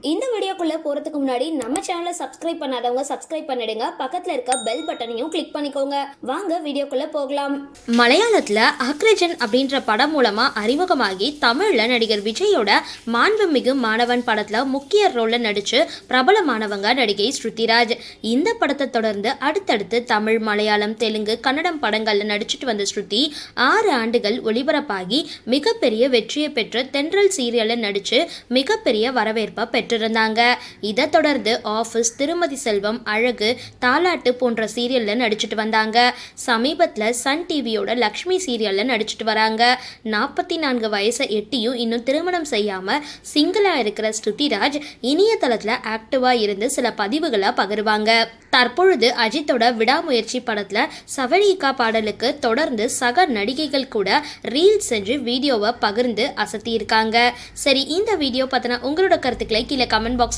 இந்த வீடியோக்குள்ளே போறதுக்கு முன்னாடி நம்ம சேனலை சப்ஸ்கிரைப் பண்ணாதவங்க சப்ஸ்கிரைப் பண்ணிடுங்க. பக்கத்தில் இருக்க பெல் பட்டனையும் கிளிக் பண்ணிக்கோங்க. வாங்க வீடியோக்குள்ளே போகலாம். மலையாளத்தில் அக்ரஜன் அப்படின்ற படம் மூலமாக அறிமுகமாகி தமிழில் நடிகர் விஜயோட மாண்புமிகு மாணவன் படத்தில் முக்கிய ரோலில் நடித்து பிரபலமானவங்க நடிகை ஸ்ருதிராஜ். இந்த படத்தை தொடர்ந்து அடுத்தடுத்து தமிழ் மலையாளம் தெலுங்கு கன்னடம் படங்களில் நடிச்சிட்டு வந்த ஸ்ருதி ஆறு ஆண்டுகள் ஒளிபரப்பாகி மிகப்பெரிய வெற்றியை பெற்று தென்றல் சீரியலில் நடித்து மிகப்பெரிய வரவேற்பை பெற்றிருந்தாங்க. இதை தொடர்ந்து ஆஃபீஸ் திருமதி செல்வம் அழகு தாலாட்டு போன்ற சீரியலில் நடிச்சிட்டு வந்தாங்க. சமீபத்தில் சன் டிவியோட லக்ஷ்மி சீரியலில் நடிச்சிட்டு வராங்க. நாற்பத்தி நான்கு வயசை எட்டியும் இன்னும் திருமணம் செய்யாமல் சிங்கிளாக இருக்கிற ஸ்ருதிராஜ் இணையதளத்தில் ஆக்டிவாக இருந்து சில பதிவுகளை பகிர்வாங்க. தற்பொழுது அஜித்தோட விடாமுயற்சி படத்தில் சவரிகா பாடலுக்கு தொடர்ந்து சக நடிகைகள் கூட ரீல்ஸ் செஞ்சு வீடியோவை பகிர்ந்து அசத்தியிருக்காங்க. சரி இந்த வீடியோ பற்றின உங்களோட கருத்துக்களை கீழே கமெண்ட் பாக்ஸ்